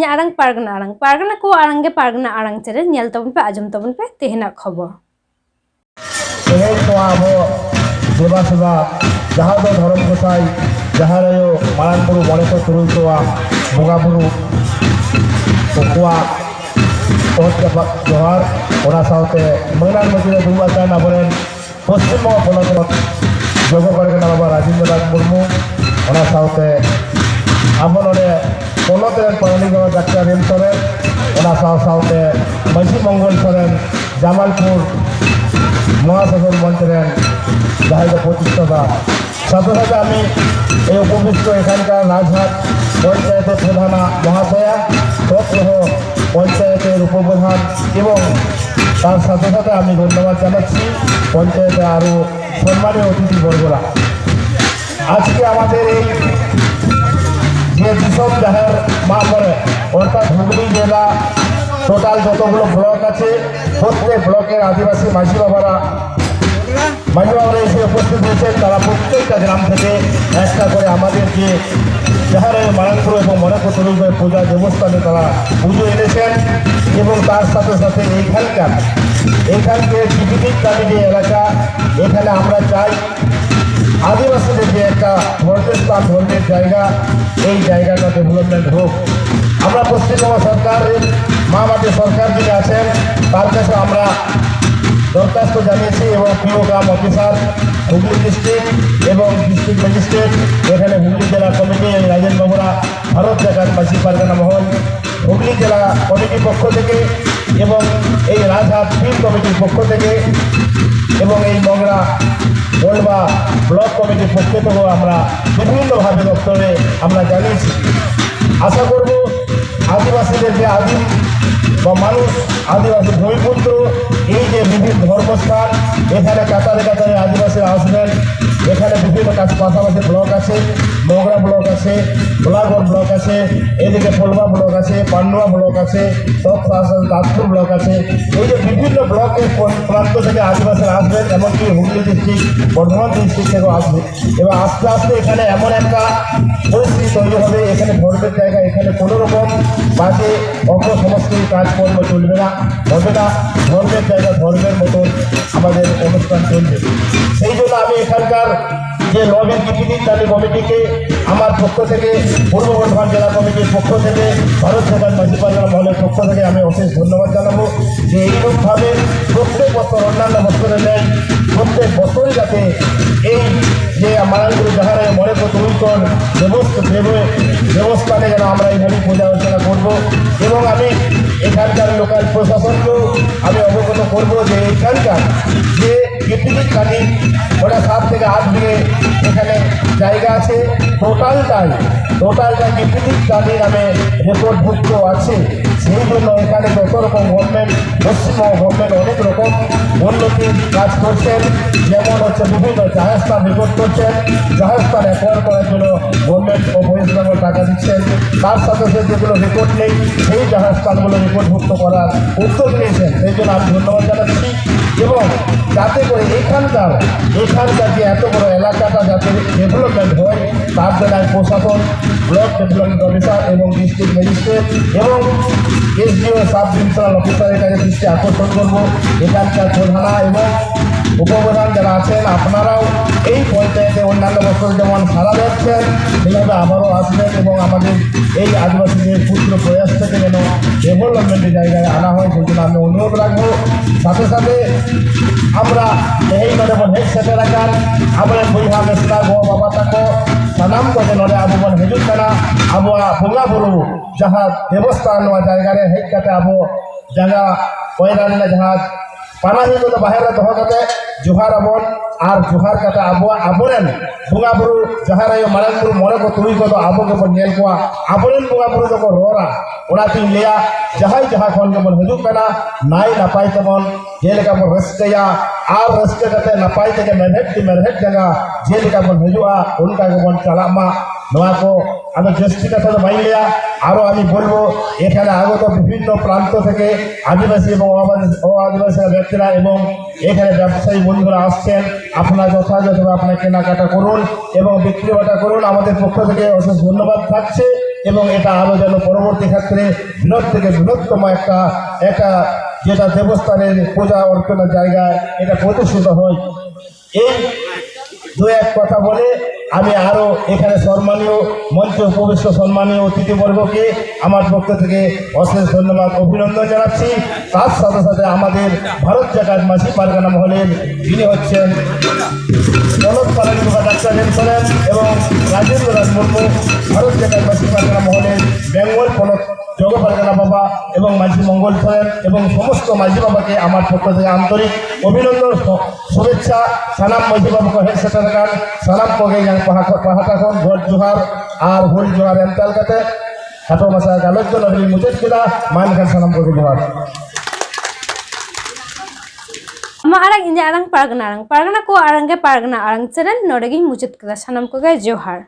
ᱟᱢᱟᱜ ᱟᱲᱟᱝ ᱤᱧᱟᱹᱜ ᱟᱲᱟᱝ ᱯᱟᱨᱜᱟᱱᱟ ᱟᱲᱟᱝ ᱯᱟᱨᱜᱟᱱᱟ ᱠᱚ ᱟᱲᱟᱝ ᱜᱮ ᱯᱟᱨᱜᱟᱱᱟ ᱟᱲᱟᱝ ᱪᱮᱱᱮᱞ ᱧᱮᱞ ᱛᱟᱵᱚᱱ ᱯᱮ ᱟᱸᱡᱚᱢ ᱛᱟᱵᱚᱱ ᱯᱮ ᱛᱮᱦᱮᱧᱟᱜ ᱠᱷᱚᱵᱚᱨ ᱛᱮᱦᱮᱧ ᱱᱚᱣᱟ ᱟᱵᱚ ᱫᱮᱵᱟ ᱥᱮᱵᱟ ᱡᱟᱦᱟᱸ ᱫᱚ ᱫᱷᱚᱨᱚᱢ ᱜᱚᱸᱥᱟᱭ ᱡᱟᱦᱟᱸ ᱟᱭᱳ ᱢᱟᱨᱟᱝ ᱵᱩᱨᱩ ᱢᱚᱬᱮ ᱠᱚ ᱛᱩᱨᱩᱭ ᱠᱚᱣᱟᱜ ᱵᱚᱸᱜᱟ ᱵᱩᱨᱩ ᱩᱱᱠᱩᱣᱟᱜ ᱚᱛ ᱡᱟᱯᱟᱜ ᱡᱚᱦᱟᱨ ᱚᱱᱟ ᱥᱟᱶᱛᱮ ᱢᱟᱹᱱᱟᱱ ᱢᱟᱹᱡᱷᱤ ᱨᱮ ᱫᱩᱲᱩᱵ ᱟᱠᱟᱱ ᱟᱵᱚᱨᱮᱱ ᱯᱚᱥᱪᱤᱢ ᱵᱚᱝᱜᱚ ᱯᱚᱱᱚᱛ ᱨᱮᱱ ᱡᱚᱜᱚ ᱯᱟᱨᱜᱟᱱᱟ ᱵᱟᱵᱟ ᱨᱟᱡᱮᱱᱫᱨᱚ ᱱᱟᱛᱷ ᱢᱩᱨᱢᱩ ᱚᱱᱟ ᱥᱟᱶᱛᱮ ᱟᱵᱚ ᱱᱚᱰᱮ ᱯᱚᱱᱚᱛ ᱨᱮᱱ ᱯᱟᱨᱟᱱᱤᱠ ᱵᱟᱵᱟ ᱰᱟᱠᱛᱟᱨ ᱨᱮᱢ ᱥᱚᱨᱮᱱ ᱚᱱᱟ ᱥᱟᱶ ᱥᱟᱶᱛᱮ ᱢᱟᱹᱡᱷᱤ মঙ্গল সরেন জামালপুর মহাশাসন মঞ্চের যাহাই প্রতিষ্ঠাতা সাথে সাথে আমি এই উপবিষ্ট এখানকার রাজহাট পঞ্চায়েতের প্রধানা মহাশয়া তৎসহ পঞ্চায়েতের উপপ্রধান এবং তার সাথে সাথে আমি ধন্যবাদ জানাচ্ছি পঞ্চায়েতে আরও সম্মানীয় অতিথিবর্গরা আজকে আমাদের এই যে বিষম জাহের মা পড়ে অর্থাৎ হুগলি জেলা টোটাল যতগুলো ব্লক আছে, প্রত্যেক ব্লকের আদিবাসী মাঝি বাবারা মাঝি বাবারা এসে উপস্থিত হয়েছেন। তারা প্রত্যেকটা গ্রাম থেকে একটা করে আমাদের যে জাহারের মারানপুর এবং মনেকতরুদের পূজা দেবস্থানে তারা পুজো এনেছেন এবং তার সাথে সাথে এইখানকার এইখানকে টিপিটিক এলাকা, এখানে আমরা চাই আদিবাসীদের যে একটা ধর্মের স্থান ধর্মের জায়গা, এই জায়গাটা ডেভেলপমেন্ট হোক। আমরা পশ্চিমবঙ্গ সরকারের, মা মাটি সরকার যিনি আছেন, তার কাছে আমরা দরখাস্ত জানিয়েছি এবং প্রিয় পিওগ্রাম অফিসার, হুগলি ডিস্ট্রিক্ট এবং ডিস্ট্রিক্ট ম্যাজিস্ট্রেট এখানে হুগলি জেলা কমিটি রাজেন বাবুরা, ভারত জাগাত মাঝি পারগানা মহল, হুগলি জেলা কমিটির পক্ষ থেকে এবং এই রাজহাট ফিল্ড কমিটির পক্ষ থেকে এবং এই মগরা গোলবা ব্লক কমিটির পক্ষ থেকেও আমরা বিভিন্নভাবে দপ্তরে আমরা জানিয়েছি। আশা করব আদিবাসীদের যে আদিম বা মানুষ, আদিবাসী ভূমিপুত্র, এই যে বিভিন্ন ধর্মস্থান, এখানে কাতারে কাতারে আদিবাসীরা আসবেন। কাজ পাশাপাশি ব্লক আছে, মগরা ব্লক আছে গোলাগড় ব্লক আছে, এদিকে পলবা ব্লক আছে, পান্ডুয়া ব্লক আছে দাসপুর ব্লক আছে। এই যে বিভিন্ন ব্লকের প্র- প্রান্ত থেকে আদিবাসীরা আসবেন, এমনকি হুগলি ডিস্ট্রিক্ট, বর্ধমান ডিস্ট্রিক্ট থেকেও আসবে। এবং আস্তে আস্তে এখানে এমন একটা পরিস্থিতি তৈরি হবে, এখানে ধর্মের জায়গা, এখানে কোনো রকম বাজে অপসমস্ত কাজকর্ম চলবে না। না ধর্মের জায়গা ধর্মের মতন আমাদের অনুষ্ঠান চলবে। সেই জন্য আমি এখানকার যে লবির ডিপিটি তাদের কমিটিকে, আমার পক্ষ থেকে, পূর্ব বর্ধমান জেলা কমিটির পক্ষ থেকে, ভারত সরকার মাঝিপাড়া মহলের পক্ষ থেকে আমি অশেষ ধন্যবাদ জানাব যে এইরকমভাবে প্রত্যেক বছর, অন্যান্য বছরের নেই প্রত্যেক বছরই যাতে এই যে মারানগুলো যাহারা মনে প্রতিকন ব্যবস্থা দেবে ব্যবস্থানে যেন আমরা এইভাবে পূজা অর্চনা করব এবং আমি এখানকার লোকাল প্রশাসনকেও আমি অবগত করব যে এখানকার যে পিকনিক কাটি ওটা সাত থেকে আট বিঘে এখানে জায়গা আছে। টোটালটাই টোটালটা পিকনিক কাটি নামে রেকর্ডভুক্ত আছে। সেই জন্য এখানে যত রকম গভর্নমেন্ট পশ্চিমবঙ্গ গভর্নমেন্ট অনেক রকম উন্নতির কাজ করছেন। যেমন হচ্ছে বিভিন্ন জাহাজস্থান রেকর্ড করছেন। জাহাজস্থান অ্যাকোয়ার করার জন্য গভর্নমেন্ট ও বেঙ্গল টাকা দিচ্ছেন। তার সাথে সাথে যেগুলো রেকর্ড নেই, সেই জাহাজস্থানগুলো রেকর্ডভুক্ত করার উদ্যোগ নিয়েছেন। সেই জন্য আমি ধন্যবাদ জানাচ্ছি। এবং যাতে করে এখানকার এখানকার যে এত বড় এলাকাটা যাতে ডেভেলপমেন্ট হয়, তার জেলায় প্রশাসন ব্লক ডেভেলপমেন্ট অফিসার এবং ডিস্ট্রিক্ট ম্যাজিস্ট্রেট এবং এসডিও সাব ডিভিশনাল অফিসারের কাছে দৃষ্টি আকর্ষণ করব। এখানকার প্রধানা এবং উপপ্রধান যারা আছেন আপনারাও। এই পঞ্চায়েতে অন্যান্য বছর যেমন সারা যাচ্ছেন সেভাবে আবারও আসবেন এবং আমাদের এই আদিবাসীদের পুত্র প্রয়াস থেকে যেন ডেভেলপমেন্টের জায়গায় আনা হয়, সেই জন্য আমি অনুরোধ রাখব। সাথে সাথে আমরা এই মানে নরেবন হেড সেটে রাখার আমরা বৈহা মেসরা গো বাবা তাকো, সানাম করে নরে আবুবন হেজুর কানা আবহাওয়া বোঙা বলু যাহা ব্যবস্থা নেওয়া জায়গায় হেড কাটে আবো জায়গা কয়রান্না জাহাজ ᱡᱟᱸᱜᱟ ᱯᱚᱭᱨᱟ ᱨᱮᱱᱟᱜ ᱡᱟᱦᱟᱸ ᱯᱟᱱᱟᱦᱤ ᱠᱚᱫᱚ ᱵᱟᱦᱨᱮ ᱨᱮ ᱫᱚᱦᱚ ᱠᱟᱛᱮ ᱡᱚᱦᱟᱨ ᱟᱵᱚᱱ ᱟᱨ ᱡᱚᱦᱟᱨ ᱠᱟᱛᱮ ᱟᱵᱚᱣᱟᱜ ᱟᱵᱚᱨᱮᱱ ᱵᱚᱸᱜᱟ ᱵᱩᱨᱩ ᱡᱟᱦᱟᱸ ᱨᱮ ᱢᱟᱨᱟᱝ ᱵᱩᱨᱩ ᱢᱚᱬᱮ ᱠᱚ ᱛᱩᱨᱩᱭ ᱠᱚᱫᱚ ᱟᱵᱚ ᱜᱮᱵᱚᱱ ᱧᱮᱞ ᱠᱚᱣᱟ ᱟᱵᱚᱨᱮᱱ ᱵᱚᱸᱜᱟ ᱵᱩᱨᱩ ᱫᱚᱠᱚ ᱨᱚᱲᱟ ᱚᱱᱟᱛᱤᱧ ᱞᱟᱹᱭᱟ ᱡᱟᱦᱟᱸᱭ ᱡᱟᱦᱟᱸ ᱠᱷᱚᱱ ᱜᱮᱵᱚᱱ ᱦᱤᱡᱩᱜ ᱠᱟᱱᱟ ᱱᱟᱭ ᱱᱟᱯᱟᱭ ᱛᱮᱵᱚᱱ ᱡᱮᱞᱮᱠᱟ ᱵᱚᱱ ᱨᱟᱹᱥᱠᱟᱹᱭᱟ ᱟᱨ ᱨᱟᱹᱥᱠᱟᱹ ᱠᱟᱛᱮ ᱱᱟᱯᱟᱭ ᱛᱮᱜᱮ ᱢᱮᱲᱦᱮᱫ ᱛᱤ ᱢᱮᱲᱦᱮᱫ ᱡᱟᱸᱜᱟ ᱡᱮᱞᱮᱠᱟ ᱵᱚᱱ ᱦᱤᱡᱩᱜᱼᱟ ᱚᱱᱠᱟ ᱜᱮᱵᱚᱱ ᱪᱟᱞᱟᱜ ᱢᱟ নয়া কো আমি জাস্তি কথা তো বাইন লিয়া আরও আমি বলবো এখানে আগত বিভিন্ন প্রান্ত থেকে আদিবাসী এবং অবাদি- ও আদিবাসী ব্যক্তিরা এবং এখানে ব্যবসায়ী বন্ধুরা আসছেন আপনারা যথাযথভাবে আপনার কেনাকাটা করুন এবং বিক্রি বাটা করুন আমাদের পক্ষ থেকে অশেষ ধন্যবাদ থাকছে এবং এটা আরও যেন পরবর্তী ক্ষেত্রে বৃহৎ থেকে বৃহত্তম একটা একটা যেটা দেবস্থানের পূজা অর্চনার জায়গায় এটা প্রতিষ্ঠিত হয়। এই দু এক কথা বলে আমি আরও এখানে সম্মানীয় মঞ্চে উপবিষ্ট সম্মানীয় অতিথিবর্গকে আমার পক্ষ থেকে অশেষ ধন্যবাদ, অভিনন্দন জানাচ্ছি। তার সাথে সাথে আমাদের ভারত জাকাত মাসি পারগানা মহলের যিনি হচ্ছেন জনক পালন ডাক্তার এবং রাজেন্দ্র রাজ মুর্মু, ভারত জাকাত মাসি পারগানা মহলের বেঙ্গল পলক জগ পারগানা বাবা এবং মাঝি মঙ্গল করেন এবং সমস্ত মাঝি বাবাকে আমার পক্ষ থেকে আন্তরিক অভিনন্দন শ- শুভেচ্ছা সালাম মাঝি বাবাকে হেড সেটার গান সালাম পগে গান পাহাটাখন ঘর জোহার আর হুল জোহার এমতাল কাতে হাটো মাসা গালজ্জ নবী মুজেদ কিলা মান খান সালাম পগে জোহার ᱟᱢᱟᱜ ᱟᱲᱟᱝ ᱤᱧᱟᱹᱜ ᱟᱲᱟᱝ ᱯᱟᱨᱜᱟᱱᱟ ᱟᱲᱟᱝ ᱯᱟᱨᱜᱟᱱᱟ ᱠᱚ ᱟᱲᱟᱝ ᱜᱮ ᱯᱟᱨᱜᱟᱱᱟ ᱟᱲᱟᱝ ᱪᱮᱨᱮᱱ ᱱᱚᱰᱮ ᱜᱤᱧ ᱢᱩᱪᱟᱹᱫ ᱠᱮᱫᱟ ᱥᱟᱱᱟᱢ ᱠᱚᱜᱮ ᱡᱚᱦᱟᱨ